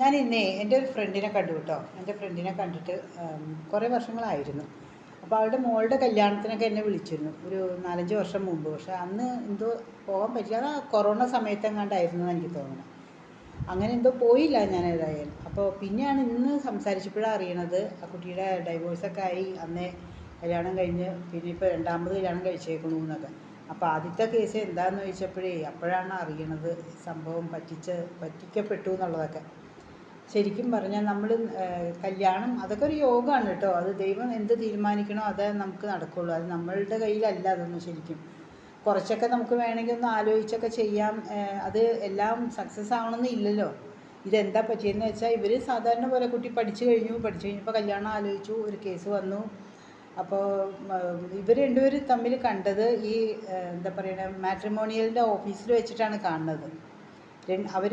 ഞാൻ ഇന്നേ എന്റെ ഒരു ഫ്രണ്ടിനെ കണ്ടു കേട്ടോ എന്റെ ഫ്രണ്ടിനെ കണ്ടിട്ട് കുറേ വർഷങ്ങളായിരുന്നു. അപ്പോൾ അവളുടെ മോളുടെ കല്യാണത്തിനൊക്കെ എന്നെ വിളിച്ചിരുന്നു. ഒരു നാലഞ്ച് വർഷം മുമ്പ്. പക്ഷേ അന്ന് എന്തോ പോകാൻ പറ്റില്ല. അത് കൊറോണ സമയത്തെങ്ങാണ്ടായിരുന്നു എനിക്ക് തോന്നുന്നു. അങ്ങനെ എന്തോ പോയില്ല ഞാൻ ഏതായാലും. അപ്പോൾ പിന്നെയാണ് ഇന്ന് സംസാരിച്ചപ്പോഴാണ് അറിയണത് ആ കുട്ടിയുടെ ഡൈവോഴ്സൊക്കെ ആയി. അന്നേ കല്യാണം കഴിഞ്ഞ് പിന്നെ ഇപ്പോൾ രണ്ടാമത് കല്യാണം കഴിച്ചേക്കണു എന്നൊക്കെ. അപ്പോൾ ആദ്യത്തെ കേസ് എന്താണെന്ന് ചോദിച്ചപ്പോഴേ അപ്പോഴാണ് അറിയണത് സംഭവം പറ്റിച്ച് പറ്റിക്കപ്പെട്ടു എന്നുള്ളതൊക്കെ. ശരിക്കും പറഞ്ഞാൽ നമ്മൾ കല്യാണം അതൊക്കെ ഒരു യോഗമാണ് കേട്ടോ. അത് ദൈവം എന്ത് തീരുമാനിക്കണോ അതേ നമുക്ക് നടക്കുള്ളൂ. അത് നമ്മളുടെ കയ്യിലല്ല അതൊന്നും ശരിക്കും. കുറച്ചൊക്കെ നമുക്ക് വേണമെങ്കിൽ ഒന്ന് ആലോചിച്ചൊക്കെ ചെയ്യാം. അത് എല്ലാം സക്സസ് ആവണമെന്ന് ഇല്ലല്ലോ. ഇതെന്താ പറ്റിയെന്ന് വെച്ചാൽ ഇവർ സാധാരണ പോലെ കുട്ടി പഠിച്ചു കഴിഞ്ഞു. പഠിച്ചു കഴിഞ്ഞപ്പോൾ കല്യാണം ആലോചിച്ചു ഒരു കേസ് വന്നു. അപ്പോൾ ഇവർ രണ്ടുപേരും തമ്മിൽ കണ്ടത് ഈ എന്താ പറയുക മാട്രിമോണിയലിന്റെ ഓഫീസിൽ വെച്ചിട്ടാണ് കാണുന്നത്. അവർ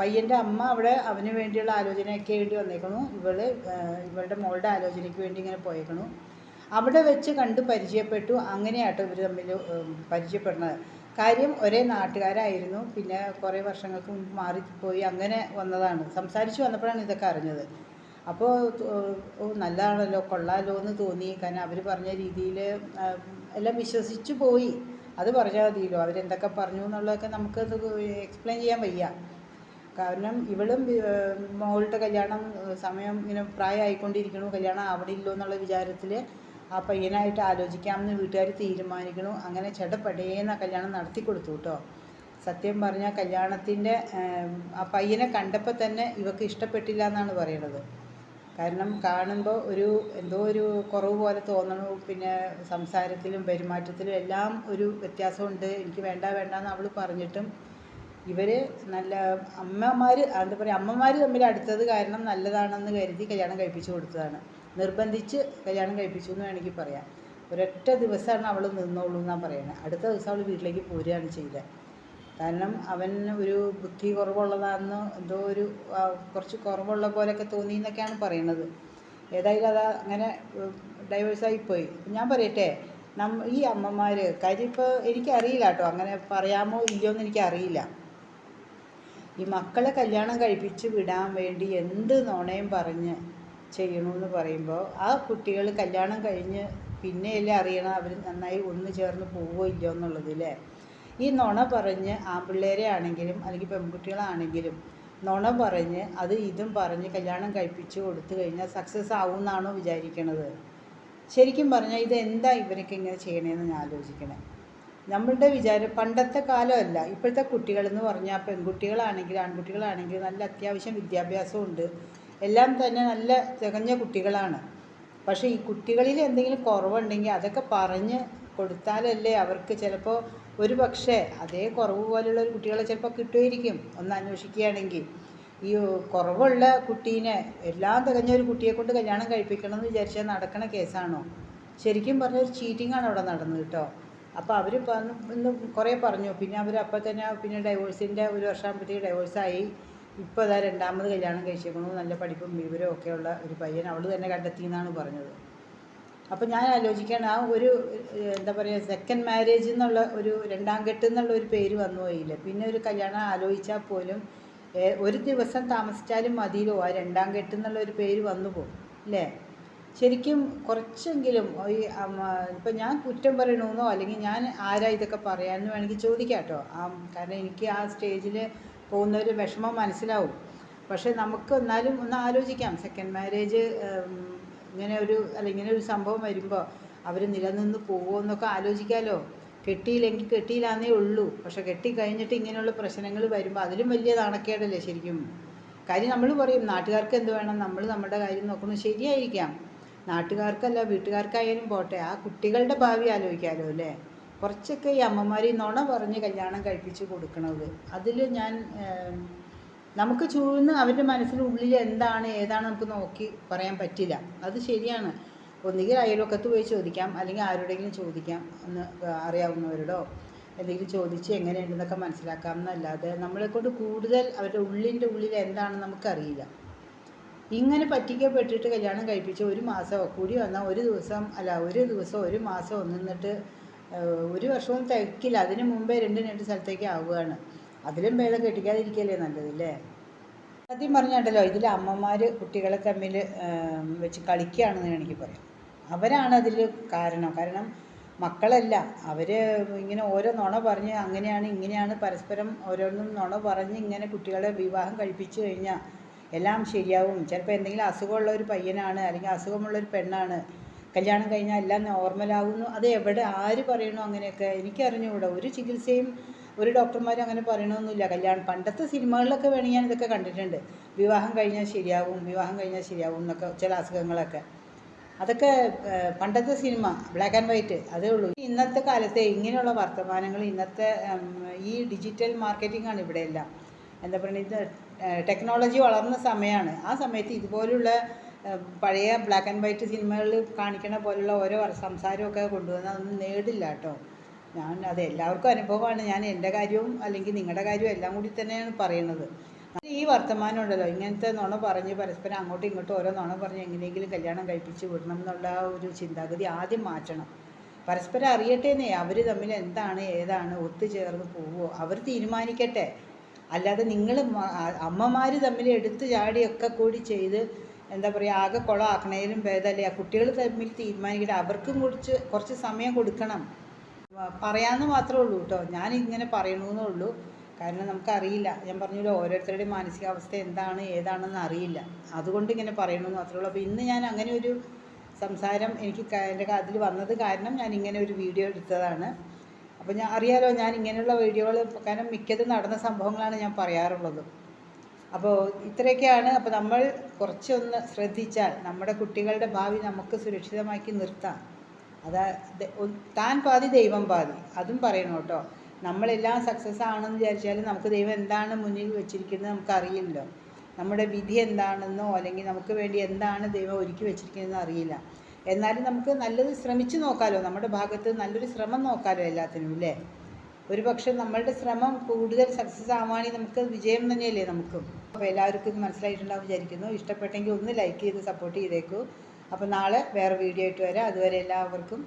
പയ്യന്റെ അമ്മ അവിടെ അവന് വേണ്ടിയുള്ള ആലോചനയൊക്കെ വേണ്ടി വന്നേക്കണു. ഇവൾ ഇവളുടെ മോളുടെ ആലോചനയ്ക്ക് വേണ്ടി ഇങ്ങനെ പോയേക്കണു. അവിടെ വെച്ച് കണ്ട് പരിചയപ്പെട്ടു. അങ്ങനെയാട്ടോ ഇവർ തമ്മിൽ പരിചയപ്പെടുന്നത്. കാര്യം ഒരേ നാട്ടുകാരായിരുന്നു. പിന്നെ കുറേ വർഷങ്ങൾക്ക് മുമ്പ് മാറിപ്പോയി അങ്ങനെ വന്നതാണ്. സംസാരിച്ച് വന്നപ്പോഴാണ് ഇതൊക്കെ അറിഞ്ഞത്. അപ്പോൾ നല്ലതാണല്ലോ കൊള്ളാലോ എന്ന് തോന്നി. കാരണം അവർ പറഞ്ഞ രീതിയിൽ എല്ലാം വിശ്വസിച്ച് പോയി. അത് പറഞ്ഞാൽ മതിയല്ലോ. അവരെന്തൊക്കെ പറഞ്ഞു എന്നുള്ളതൊക്കെ നമുക്കത് എക്സ്പ്ലെയിൻ ചെയ്യാൻ വയ്യ. കാരണം ഇവളും മോളുടെ കല്യാണം സമയം ഇങ്ങനെ പ്രായമായിക്കൊണ്ടിരിക്കണു കല്യാണം ആവണില്ലോ എന്നുള്ള വിചാരത്തിൽ ആ പയ്യനായിട്ട് ആലോചിക്കാമെന്ന് വീട്ടുകാർ തീരുമാനിക്കണു അങ്ങനെ ചെടപ്പടേന്ന് കല്യാണം നടത്തി കൊടുത്തു കേട്ടോ. സത്യം പറഞ്ഞാൽ കല്യാണത്തിന്റെ ആ പയ്യനെ കണ്ടപ്പോൾ തന്നെ ഇവക്ക് ഇഷ്ടപ്പെട്ടില്ല എന്നാണ് പറയണത്. കാരണം കാണുമ്പോൾ ഒരു എന്തോ ഒരു കുറവ് പോലെ തോന്നണു. പിന്നെ സംസാരത്തിലും പെരുമാറ്റത്തിലും എല്ലാം ഒരു വ്യത്യാസമുണ്ട്. എനിക്ക് വേണ്ട വേണ്ട എന്ന് അവൾ പറഞ്ഞിട്ടും ഇവർ നല്ല അമ്മമാർ എന്താ പറയുക അമ്മമാർ തമ്മിൽ അടുത്തത് കാരണം നല്ലതാണെന്ന് കരുതി കല്യാണം കഴിപ്പിച്ചു കൊടുത്തതാണ്. നിർബന്ധിച്ച് കല്യാണം കഴിപ്പിച്ചു എന്ന് വേണമെങ്കിൽ പറയാം. ഒരൊറ്റ ദിവസമാണ് അവൾ നിന്നോളൂ എന്നാണ് പറയുന്നത് അടുത്ത ദിവസം അവൾ വീട്ടിലേക്ക് പോരുകയാണ് ചെയ്തത് കാരണം അവൻ ഒരു ബുദ്ധി കുറവുള്ളതാണെന്ന് എന്തോ ഒരു കുറച്ച് കുറവുള്ള പോലെയൊക്കെ തോന്നി എന്നൊക്കെയാണ് പറയുന്നത് ഏതായാലും അത് അങ്ങനെ ഡൈവേഴ്സായിപ്പോയി ഞാൻ പറയട്ടെ നമ്മ ഈ അമ്മമാർ കാര്യം ഇപ്പോൾ എനിക്കറിയില്ല കേട്ടോ. അങ്ങനെ പറയാമോ ഇല്ലയോ എന്ന് എനിക്കറിയില്ല. ഈ മക്കളെ കല്യാണം കഴിപ്പിച്ച് വിടാൻ വേണ്ടി എന്ത് നോണയും പറഞ്ഞ് ചെയ്യണമെന്ന് പറയുമ്പോൾ ആ കുട്ടികൾ കല്യാണം കഴിഞ്ഞ് പിന്നെയല്ലേ അറിയണം അവർ നന്നായി ഒന്ന് ചേർന്ന് പോവുമോ ഇല്ലയോ എന്നുള്ളത് അല്ലേ ഈ നുണ പറഞ്ഞ് ആൺപിള്ളേരെ ആണെങ്കിലും അല്ലെങ്കിൽ പെൺകുട്ടികളാണെങ്കിലും നുണ പറഞ്ഞ് അത് ഇതും പറഞ്ഞ് കല്യാണം കഴിപ്പിച്ച് കൊടുത്തു കഴിഞ്ഞാൽ സക്സസ് ആവും എന്നാണോ വിചാരിക്കണത്? ശരിക്കും പറഞ്ഞാൽ ഇത് എന്താ ഇവരൊക്കെ ഇങ്ങനെ ചെയ്യണേന്ന് ഞാൻ ആലോചിക്കണേ. നമ്മളുടെ വിചാരം പണ്ടത്തെ കാലമല്ല ഇപ്പോഴത്തെ കുട്ടികളെന്ന് പറഞ്ഞാൽ പെൺകുട്ടികളാണെങ്കിലും ആൺകുട്ടികളാണെങ്കിലും നല്ല അത്യാവശ്യം വിദ്യാഭ്യാസമുണ്ട്. എല്ലാം തന്നെ നല്ല തികഞ്ഞ കുട്ടികളാണ്. പക്ഷേ ഈ കുട്ടികളിൽ എന്തെങ്കിലും കുറവുണ്ടെങ്കിൽ അതൊക്കെ പറഞ്ഞ് കൊടുത്താലല്ലേ അവർക്ക് ചിലപ്പോൾ ഒരു പക്ഷേ അതേ കുറവ് പോലുള്ള ഒരു കുട്ടികളെ ചിലപ്പോൾ കിട്ടുമായിരിക്കും. ഒന്ന് അന്വേഷിക്കുകയാണെങ്കിൽ. ഈ കുറവുള്ള കുട്ടീനെ എല്ലാം തികഞ്ഞ ഒരു കുട്ടിയെ കൊണ്ട് കല്യാണം കഴിപ്പിക്കണം എന്ന് വിചാരിച്ചാൽ നടക്കണ കേസാണോ? ശരിക്കും പറഞ്ഞ ഒരു ചീറ്റിംഗ് ആണ് അവിടെ നടന്നത് കേട്ടോ. അപ്പോൾ അവർ ഇന്ന് കുറേ പറഞ്ഞു. പിന്നെ അവർ അപ്പം തന്നെ പിന്നെ ഡൈവോഴ്സിന്റെ ഒരു വർഷമാകുമ്പോഴത്തേക്ക് ഡൈവോഴ്സായി ഇപ്പോൾ അതാ രണ്ടാമത് കല്യാണം കഴിച്ചേക്കണു. നല്ല പഠിപ്പും വിവരവും ഒക്കെയുള്ള ഒരു പയ്യൻ അവൾ തന്നെ കണ്ടെത്തി എന്നാണ് പറഞ്ഞത്. അപ്പോൾ ഞാൻ ആലോചിക്കുകയാണ് ആ ഒരു എന്താ പറയുക സെക്കൻഡ് മാരേജ് എന്നുള്ള ഒരു രണ്ടാം കെട്ട് എന്നുള്ള ഒരു പേര് വന്നു പോയില്ലേ? പിന്നെ ഒരു കല്യാണം ആലോചിച്ചാൽ പോലും ഒരു ദിവസം താമസിച്ചാലും മതിയിലോ ആ രണ്ടാം കെട്ട് എന്നുള്ള ഒരു പേര് വന്നു പോകും അല്ലേ? ശരിക്കും കുറച്ചെങ്കിലും ഈ ഇപ്പം ഞാൻ കുറ്റം പറയണമെന്നോ അല്ലെങ്കിൽ ഞാൻ ആരാ ഇതൊക്കെ പറയാമെന്ന് വേണമെങ്കിൽ ചോദിക്കാം കേട്ടോ. ആ കാരണം എനിക്ക് ആ സ്റ്റേജിൽ പോകുന്ന ഒരു വിഷമം മനസ്സിലാവും. പക്ഷേ നമുക്ക് എന്നാലും ഒന്ന് ആലോചിക്കാം സെക്കൻഡ് മാരേജ് ഇങ്ങനെ ഒരു അല്ല ഇങ്ങനെ ഒരു സംഭവം വരുമ്പോൾ അവർ നിലനിന്ന് പോകുമോ എന്നൊക്കെ ആലോചിക്കാമല്ലോ കെട്ടിയില്ലെങ്കിൽ കെട്ടിയില്ലാന്നേ ഉള്ളൂ. പക്ഷെ കെട്ടി കഴിഞ്ഞിട്ട് ഇങ്ങനെയുള്ള പ്രശ്നങ്ങൾ വരുമ്പോൾ അതിലും വലിയ നാണക്കേടല്ലേ ശരിക്കും. കാര്യം നമ്മൾ പറയും നാട്ടുകാർക്ക് എന്ത് വേണം? നമ്മൾ നമ്മുടെ കാര്യം നോക്കുന്നത് ശരിയായിരിക്കാം. നാട്ടുകാർക്കല്ല വീട്ടുകാർക്കായാലും പോട്ടെ. ആ കുട്ടികളുടെ ഭാവി ആലോചിക്കാമല്ലോ അല്ലേ? കുറച്ചൊക്കെ ഈ അമ്മമാർ നുണ പറഞ്ഞ് കല്യാണം കഴിപ്പിച്ച് കൊടുക്കണത്. അതിൽ ഞാൻ നമുക്ക് ചൂഴ്ന്ന് അവരുടെ മനസ്സിനുള്ളിൽ എന്താണ് ഏതാണ് നമുക്ക് നോക്കി പറയാൻ പറ്റില്ല. അത് ശരിയാണ്. ഒന്നുകിൽ അയൽവക്കത്ത് പോയി ചോദിക്കാം അല്ലെങ്കിൽ ആരോടെങ്കിലും ചോദിക്കാം ഒന്ന് അറിയാവുന്നവരോടോ എന്തെങ്കിലും ചോദിച്ച് എങ്ങനെയുണ്ടെന്നൊക്കെ മനസ്സിലാക്കാം എന്നല്ലാതെ നമ്മളെക്കൊണ്ട് കൂടുതൽ അവരുടെ ഉള്ളിന്റെ ഉള്ളിൽ എന്താണെന്ന് നമുക്കറിയില്ല. ഇങ്ങനെ പറ്റിക്കപ്പെട്ടിട്ട് കല്യാണം കഴിപ്പിച്ച് ഒരു മാസം കൂടി വന്നാൽ ഒരു ദിവസം അല്ല ഒരു ദിവസം ഒരു മാസം ഒന്നിന്നിട്ട് ഒരു വർഷവും തികക്കില്ല അതിന് മുമ്പേ രണ്ട് രണ്ട് സ്ഥലത്തേക്ക് ആവുകയാണ്. അതിലും ഭേദം കെട്ടിക്കാതിരിക്കല്ലേ നല്ലതല്ലേ? ആദ്യം പറഞ്ഞുണ്ടല്ലോ ഇതിൽ അമ്മമാർ കുട്ടികളെ തമ്മിൽ വെച്ച് കളിക്കുകയാണെന്ന് എനിക്ക് പറയാം. അവരാണ് അതിൽ കാരണം. കാരണം മക്കളല്ല അവർ ഇങ്ങനെ ഓരോ നുണ പറഞ്ഞ് അങ്ങനെയാണ് ഇങ്ങനെയാണ് പരസ്പരം ഓരോന്നും നുണ പറഞ്ഞ് ഇങ്ങനെ കുട്ടികളെ വിവാഹം കഴിപ്പിച്ചു കഴിഞ്ഞാൽ എല്ലാം ശരിയാവും. ചിലപ്പോൾ എന്തെങ്കിലും അസുഖമുള്ള ഒരു പയ്യനാണ് അല്ലെങ്കിൽ അസുഖമുള്ള ഒരു പെണ്ണാണ് കല്യാണം കഴിഞ്ഞാൽ എല്ലാം നോർമലാകുന്നു അത് എവിടെ ആര് പറയണോ അങ്ങനെയൊക്കെ എനിക്കറിഞ്ഞുകൂടാ. ഒരു ചികിത്സയും ഒരു ഡോക്ടർമാരും അങ്ങനെ പറയണമെന്നില്ല കല്യാണം പണ്ടത്തെ സിനിമകളിലൊക്കെ വേണമെങ്കിൽ ഞാൻ ഇതൊക്കെ കണ്ടിട്ടുണ്ട്. വിവാഹം കഴിഞ്ഞാൽ ശരിയാവും വിവാഹം കഴിഞ്ഞാൽ ശരിയാവും എന്നൊക്കെ ചില അസുഖങ്ങളൊക്കെ. അതൊക്കെ പണ്ടത്തെ സിനിമ ബ്ലാക്ക് ആൻഡ് വൈറ്റ് അതേ ഉള്ളൂ. ഇന്നത്തെ കാലത്തെ ഇങ്ങനെയുള്ള വർത്തമാനങ്ങൾ ഇന്നത്തെ ഈ ഡിജിറ്റൽ മാർക്കറ്റിംഗ് ആണ് ഇവിടെ എല്ലാം. എന്താ പറയുക ഇത് ടെക്നോളജി വളർന്ന സമയമാണ്. ആ സമയത്ത് ഇതുപോലുള്ള പഴയ ബ്ലാക്ക് ആൻഡ് വൈറ്റ് സിനിമകളിൽ കാണിക്കണ പോലുള്ള ഓരോ സംസാരമൊക്കെ കൊണ്ടുവന്നാൽ അതൊന്നും നേടില്ല കേട്ടോ. ഞാൻ അത് എല്ലാവർക്കും അനുഭവമാണ്. ഞാൻ എന്റെ കാര്യവും അല്ലെങ്കിൽ നിങ്ങളുടെ കാര്യവും എല്ലാം കൂടി തന്നെയാണ് പറയുന്നത്. ഈ വർത്തമാനം ഉണ്ടല്ലോ. ഇങ്ങനത്തെ നുണ പറഞ്ഞ് പരസ്പരം അങ്ങോട്ടും ഇങ്ങോട്ടും ഓരോ നുണ പറഞ്ഞ് എങ്ങനെയെങ്കിലും കല്യാണം കഴിപ്പിച്ച് വിടണം എന്നുള്ള ഒരു ചിന്താഗതി ആദ്യം മാറ്റണം. പരസ്പരം അറിയട്ടേന്നേ അവർ തമ്മിൽ എന്താണ് ഏതാണ് ഒത്തുചേർന്ന് പോവുമോ അവർ തീരുമാനിക്കട്ടെ. അല്ലാതെ നിങ്ങൾ അമ്മമാർ തമ്മിൽ എടുത്തു ചാടിയൊക്കെ കൂടി ചെയ്ത് എന്താ പറയുക ആകെ കുളമാക്കണേലും ഭേദമല്ലേ? ആ കുട്ടികൾ തമ്മിൽ തീരുമാനിക്കട്ടെ. അവർക്കും കുറച്ച് കുറച്ച് സമയം കൊടുക്കണം. പറയാമെന്ന് മാത്രമേ ഉള്ളൂ കേട്ടോ. ഞാൻ ഇങ്ങനെ പറയണമെന്നേ ഉള്ളൂ. കാരണം നമുക്കറിയില്ല. ഞാൻ പറഞ്ഞല്ലോ ഓരോരുത്തരുടെയും മാനസികാവസ്ഥ എന്താണ് ഏതാണെന്ന് അറിയില്ല. അതുകൊണ്ട് ഇങ്ങനെ പറയണമെന്ന് മാത്രമേ ഉള്ളൂ. അപ്പോൾ ഇന്ന് ഞാൻ അങ്ങനെ ഒരു സംസാരം എനിക്ക് എന്റെ അതിൽ വന്നത് കാരണം ഞാൻ ഇങ്ങനെ ഒരു വീഡിയോ എടുത്തതാണ്. അപ്പോൾ ഞാൻ അറിയാലോ ഞാൻ ഇങ്ങനെയുള്ള വീഡിയോകൾ കാരണം മിക്കതും നടന്ന സംഭവങ്ങളാണ് ഞാൻ പറയാറുള്ളത്. അപ്പോൾ ഇത്രയൊക്കെയാണ്. അപ്പോൾ നമ്മൾ കുറച്ചൊന്ന് ശ്രദ്ധിച്ചാൽ നമ്മുടെ കുട്ടികളുടെ ഭാവി നമുക്ക് സുരക്ഷിതമാക്കി നിർത്താം. അതാ താൻ പാതി ദൈവം പാതി. അതും പറയണം കേട്ടോ. നമ്മളെല്ലാം സക്സസ് ആണെന്ന് വിചാരിച്ചാൽ നമുക്ക് ദൈവം എന്താണ് മുന്നിൽ വെച്ചിരിക്കുന്നത് നമുക്കറിയില്ലല്ലോ നമ്മുടെ വിധി എന്താണെന്നോ അല്ലെങ്കിൽ നമുക്ക് വേണ്ടി എന്താണ് ദൈവം ഒരുക്കി വെച്ചിരിക്കുന്നതെന്ന് അറിയില്ല. എന്നാലും നമുക്ക് നല്ലത് ശ്രമിച്ചു നോക്കാമല്ലോ നമ്മുടെ ഭാഗത്ത് നല്ലൊരു ശ്രമം നോക്കാമല്ലോ എല്ലാത്തിനും അല്ലേ ഒരു പക്ഷെ നമ്മളുടെ ശ്രമം കൂടുതൽ സക്സസ് ആവുകയാണെങ്കിൽ നമുക്ക് വിജയം തന്നെയല്ലേ നമുക്കും. അപ്പോൾ എല്ലാവർക്കും ഇത് മനസ്സിലായിട്ടുണ്ടാവും വിചാരിക്കുന്നു. ഇഷ്ടപ്പെട്ടെങ്കിൽ ഒന്ന് ലൈക്ക് ചെയ്ത് സപ്പോർട്ട് ചെയ്തേക്കൂ. അപ്പോൾ നാളെ വേറെ വീഡിയോ ആയിട്ട് വരാം. അതുവരെ എല്ലാവർക്കും